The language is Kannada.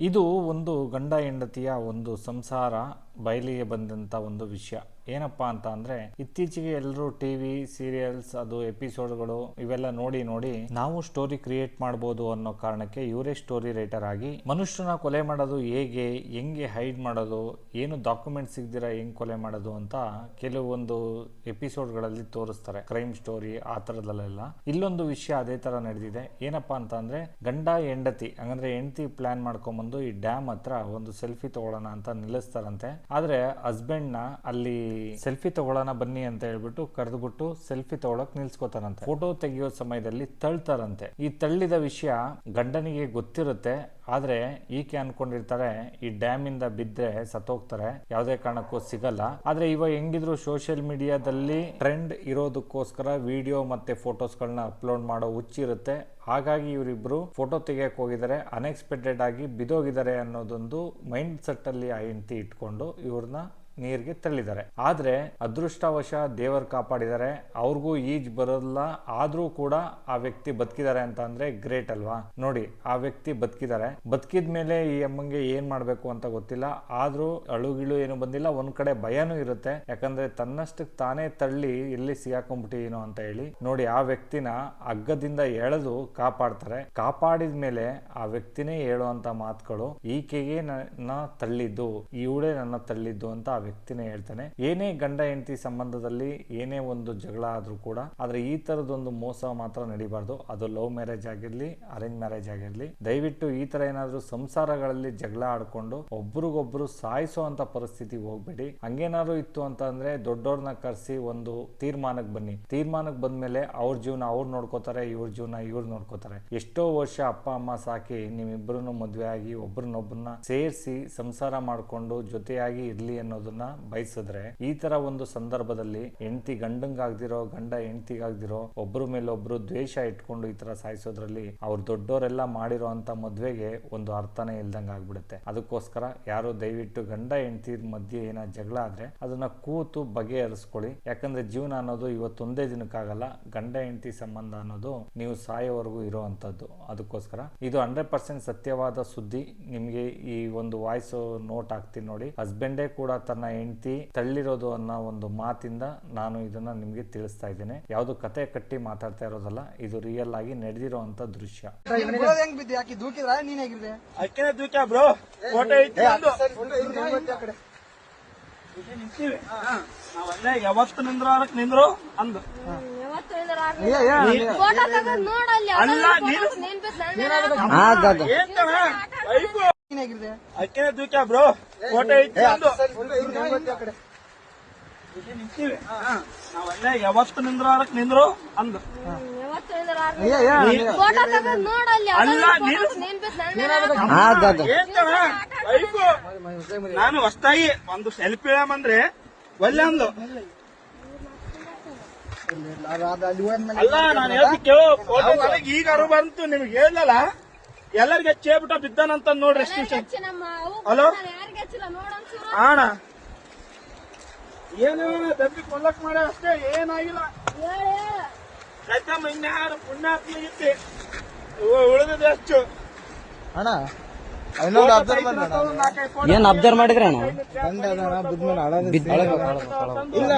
ಇದು ಒಂದು ಗಂಡ ಹೆಂಡತಿಯ ಒಂದು ಸಂಸಾರ. ಬಯಲಿಗೆ ಬಂದಂಥ ಒಂದು ವಿಷಯ. ಏನಪ್ಪಾ ಅಂತ ಅಂದ್ರೆ, ಇತ್ತೀಚೆಗೆ ಎಲ್ಲರೂ ಟಿವಿ ಸೀರಿಯಲ್ಸ್, ಅದು ಎಪಿಸೋಡ್ಗಳು ಇವೆಲ್ಲ ನೋಡಿ ನೋಡಿ ನಾವು ಸ್ಟೋರಿ ಕ್ರಿಯೇಟ್ ಮಾಡ್ಬೋದು ಅನ್ನೋ ಕಾರಣಕ್ಕೆ ಇವರೇ ಸ್ಟೋರಿ ರೈಟರ್ ಆಗಿ ಮನುಷ್ಯನ ಕೊಲೆ ಮಾಡೋದು ಹೇಗೆ, ಹೆಂಗೆ ಹೈಡ್ ಮಾಡೋದು, ಏನು ಡಾಕ್ಯುಮೆಂಟ್ ಸಿಗ್ದಿರ, ಹೆಂಗ್ ಕೊಲೆ ಮಾಡೋದು ಅಂತ ಕೆಲವೊಂದು ಎಪಿಸೋಡ್ಗಳಲ್ಲಿ ತೋರಿಸ್ತಾರೆ. ಕ್ರೈಮ್ ಸ್ಟೋರಿ ಆ ಥರದಲ್ಲೆಲ್ಲ. ಇಲ್ಲೊಂದು ವಿಷಯ ಅದೇ ತರ ನಡೆದಿದೆ. ಏನಪ್ಪಾ ಅಂತ ಅಂದ್ರೆ, ಗಂಡ, ಹೆಂಡತಿ, ಹಂಗಂದ್ರೆ ಹೆಂಡತಿ ಪ್ಲಾನ್ ಮಾಡ್ಕೊಂಬಂದು ಈ ಡ್ಯಾಮ್ ಹತ್ರ ಒಂದು ಸೆಲ್ಫಿ ತಗೊಳ್ಳೋಣ ಅಂತ ನಿಲ್ಲಿಸ್ತಾರಂತೆ. ಆದ್ರೆ ಹಸ್ಬೆಂಡ್ನ ಅಲ್ಲಿ ಸೆಲ್ಫಿ ತಗೊಳ್ಳೋಣ ಬನ್ನಿ ಅಂತ ಹೇಳ್ಬಿಟ್ಟು ಕರೆದುಬಿಟ್ಟು ಸೆಲ್ಫಿ ತಗೊಳಕ್ ನಿಲ್ಸ್ಕೊತಾರಂತೆ. ಫೋಟೋ ತೆಗೆಯೋ ಸಮಯದಲ್ಲಿ ತಳ್ತಾರಂತೆ. ಈ ತಳ್ಳಿದ ವಿಷಯ ಗಂಡನಿಗೆ ಗೊತ್ತಿರುತ್ತೆ ಆದ್ರೆ ಈಕೆ ಅನ್ಕೊಂಡಿರ್ತಾರೆ ಈ ಡ್ಯಾಮ್ ಇಂದ ಬಿದ್ದರೆ ಸತ್ತೋಗ್ತಾರೆ, ಯಾವುದೇ ಕಾರಣಕ್ಕೂ ಸಿಗಲ್ಲ. ಆದರೆ ಇವಾಗ ಹೆಂಗಿದ್ರು ಸೋಷಿಯಲ್ ಮೀಡಿಯಾದಲ್ಲಿ ಟ್ರೆಂಡ್ ಇರೋದಕ್ಕೋಸ್ಕರ ವಿಡಿಯೋ ಮತ್ತೆ ಫೋಟೋಸ್ಗಳನ್ನ ಅಪ್ಲೋಡ್ ಮಾಡೋ ಹುಚ್ಚಿರುತ್ತೆ ಹಾಗಾಗಿ ಇವರಿಬ್ರು ಫೋಟೋ ತೆಗಿಯಕ್ ಹೋಗಿದ್ದಾರೆ. ಅನ್ಎಕ್ಸ್ಪೆಕ್ಟೆಡ್ ಆಗಿ ಬಿದೋಗಿದ್ದಾರೆ ಅನ್ನೋದೊಂದು ಮೈಂಡ್ ಸೆಟ್ ಅಲ್ಲಿ ಆ ಹೆಂಡತಿ ಇಟ್ಕೊಂಡು ಇವ್ರನ್ನ ನೀರಿಗೆ ತಳ್ಳಿದ್ದಾರೆ ಆದ್ರೆ ಅದೃಷ್ಟವಶ ದೇವರು ಕಾಪಾಡಿದ್ದಾರೆ. ಅವ್ರಿಗೂ ಈಜ್ ಬರೋಲ್ಲ. ಆದ್ರೂ ಕೂಡ ಆ ವ್ಯಕ್ತಿ ಬದುಕಿದ್ದಾರೆ ಅಂತ ಅಂದ್ರೆ ಗ್ರೇಟ್ ಅಲ್ವಾ? ನೋಡಿ, ಆ ವ್ಯಕ್ತಿ ಬದುಕಿದ್ದಾರೆ. ಬದುಕಿದ ಮೇಲೆ ಈ ಅಮ್ಮಂಗೆ ಏನ್ ಮಾಡ್ಬೇಕು ಅಂತ ಗೊತ್ತಿಲ್ಲ. ಆದ್ರೂ ಅಳುಗಿಳು ಏನು ಬಂದಿಲ್ಲ. ಒಂದ್ ಕಡೆ ಭಯನೂ ಇರುತ್ತೆ. ಯಾಕಂದ್ರೆ ತನ್ನಷ್ಟಕ್ಕೆ ತಾನೇ ತಳ್ಳಿ ಇಲ್ಲಿ ಸಿಗಾಕೊಂಡ್ಬಿಟ್ಟಿನೋ ಅಂತ ಹೇಳಿ. ನೋಡಿ, ಆ ವ್ಯಕ್ತಿನ ಹಗ್ಗದಿಂದ ಎಳೆದು ಕಾಪಾಡ್ತಾರೆ. ಕಾಪಾಡಿದ ಮೇಲೆ ಆ ವ್ಯಕ್ತಿನೇ ಹೇಳುವಂತ ಮಾತುಗಳು, ಈಕೆಗೆ ನನ್ನ ತಳ್ಳಿದ್ದು ಇವಳೇ ನನ್ನ ತಳ್ಳಿದ್ದು ಅಂತ ಆ ವ್ಯಕ್ತಿನೇ ಹೇಳ್ತಾನೆ. ಏನೇ ಗಂಡ ಹೆಂಡತಿ ಸಂಬಂಧದಲ್ಲಿ ಏನೇ ಒಂದು ಜಗಳ ಆದ್ರೂ ಕೂಡ, ಆದ್ರೆ ಈ ತರದೊಂದು ಮೋಸ ಮಾತ್ರ ನಡಿಬಾರ್ದು. ಅದು ಲವ್ ಮ್ಯಾರೇಜ್ ಆಗಿರ್ಲಿ, ಅರೇಂಜ್ ಮ್ಯಾರೇಜ್ ಆಗಿರ್ಲಿ. ದಯವಿಟ್ಟು ಈ ತರ ಏನಾದ್ರೂ ಸಂಸಾರಗಳಲ್ಲಿ ಜಗಳ ಆಡ್ಕೊಂಡು ಒಬ್ರಿಗೊಬ್ರು ಸಾಯಿಸೋ ಪರಿಸ್ಥಿತಿ ಹೋಗ್ಬೇಡಿ. ಹಂಗೇನಾದ್ರು ಇತ್ತು ಅಂತ ಅಂದ್ರೆ ದೊಡ್ಡವ್ರನ್ನ ಕರೆಸಿ ಒಂದು ತೀರ್ಮಾನಕ್ಕೆ ಬನ್ನಿ. ತೀರ್ಮಾನಕ್ಕೆ ಬಂದ್ಮೇಲೆ ಅವ್ರ ಜೀವನ ಅವ್ರು ನೋಡ್ಕೋತಾರೆ, ಇವ್ರ ಜೀವನ ಇವ್ರು ನೋಡ್ಕೋತಾರೆ. ಎಷ್ಟೋ ವರ್ಷ ಅಪ್ಪ, ಅಮ್ಮ ಸಾಕಿ ನಿಮ್ಮಿಬ್ಬರನ್ನು ಮದ್ವೆ ಆಗಿ ಒಬ್ರನ್ನೊಬ್ರನ್ನ ಸೇರಿಸಿ ಸಂಸಾರ ಮಾಡ್ಕೊಂಡು ಜೊತೆಯಾಗಿ ಇರ್ಲಿ ಅನ್ನೋದನ್ನ ಬಯಸಿದ್ರೆ ಈ ತರ ಒಂದು ಸಂದರ್ಭದಲ್ಲಿ ಹೆಂಡತಿ ಗಂಡಂಗಾಗ್ದಿರೋ, ಗಂಡ ಹೆಂಡತಿಗಾಗ್ದಿರೋ, ಒಬ್ರು ಮೇಲೆ ಒಬ್ರು ದ್ವೇಷ ಇಟ್ಕೊಂಡು ಈ ತರ ಸಾಯಿಸೋದ್ರಲ್ಲಿ ಅವ್ರು ದೊಡ್ಡವರೆಲ್ಲ ಮಾಡಿರೋ ಅಂತ ಮದ್ವೆಗೆ ಒಂದು ಅರ್ಥನೇ ಇಲ್ದಂಗ ಆಗ್ಬಿಡುತ್ತೆ. ಅದಕ್ಕೋಸ್ಕರ ಯಾರು ದಯವಿಟ್ಟು ಗಂಡ ಹೆಂಡತಿ ಮಧ್ಯೆ ಏನ ಜಗಳ ಆದ್ರೆ ಅದನ್ನ ಕೂತು ಬಗೆಹರಿಸ್ಕೊಳ್ಳಿ. ಯಾಕಂದ್ರೆ ಜೀವನ ಅನ್ನೋದು ಇವತ್ತೊಂದೇ ದಿನಕ್ಕಾಗಲ್ಲ. ಗಂಡ ಹೆಂಡತಿ ಸಂಬಂಧ ಅನ್ನೋದು ನೀವು ಸಾಯೋವರೆಗೂ ಇರೋವಂಥದ್ದು ಅದಕ್ಕೋಸ್ಕರ ಇದು ಹಂಡ್ರೆಡ್ ಪರ್ಸೆಂಟ್ ಸತ್ಯವಾದ ಸುದ್ದಿ. ನಿಮ್ಗೆ ಈ ಒಂದು ವಾಯ್ಸ್ ನೋಟ್ ಹಾಕ್ತೀನಿ ನೋಡಿ. ಹಸ್ಬೆಂಡೇ ಕೂಡ ತನ್ನ ಹೆಂಡತಿ ತಳ್ಳಿರೋದು ಅನ್ನೋ ಒಂದು ಮಾತಿಂದ ನಾನು ಇದನ್ನ ನಿಮ್ಗೆ ತಿಳಿಸ್ತಾ ಇದ್ದೇನೆ. ಯಾವುದು ಕತೆ ಕಟ್ಟಿ ಮಾತಾಡ್ತಾ ಇರೋದಲ್ಲ ಇದು ರಿಯಲ್ ಆಗಿ ನಡೆದಿರೋ ಅಂತ ದೃಶ್ಯ. ಯಾವತ್ತು ನಿಂದ್ರು? ಅಂದು. ಫೋಟೋ ತೆಗೆದು ನೋಡಲ್ಲಿ ಅಲ್ಲ, ನೀನು- ಅದಕ್ಕೆ ಬ್ರೋ ಫೋಟೋ ಯಾವತ್ತು ನಿಂದ್ರಾರಕ್ ನಿಂದ್ರು? ಅಂದು. ನೀನು- ಹೊಸ್ತಾಗಿ ಒಂದು ಸೆಲ್ಫಿ ಅಂದ್ರೆ ಒಳ್ಳೆ ಅಂದು. ಅಲ್ಲ ನಾನು ಹೇಳ್ತಿ ಕೇಳು ಫೋಟೋ ನನಗೆ ಈಗ ಬಂತು ನಿಮ್ಗೆ ಹೇಳಲ್ಲ ಎಲ್ಲರಿಗೆ ಚೇಬಿಟ ಬಿದ್ದಾನಂತ ನೋಡ್ರಿ ಎಷ್ಟು ವಿಷಯ ಹಲೋ? ಅಣ್ಣ ಏನು ದಬ್ಬಿ ಕೊಲ್ಲಕ್ ಮಾಡ ಅಷ್ಟೇ ಏನಾಗಿಲ್ಲ. ರೈತಮ್ಮ ಇನ್ಯಾರು ಉಳಿದಿದೆ ಅಷ್ಟು. ಅಣ್ಣ ಏನ್ ಅಬ್ಸರ್ವ್ ಮಾಡಿದ್ರೆ ಅಣ್ಣ? ಇಲ್ಲ.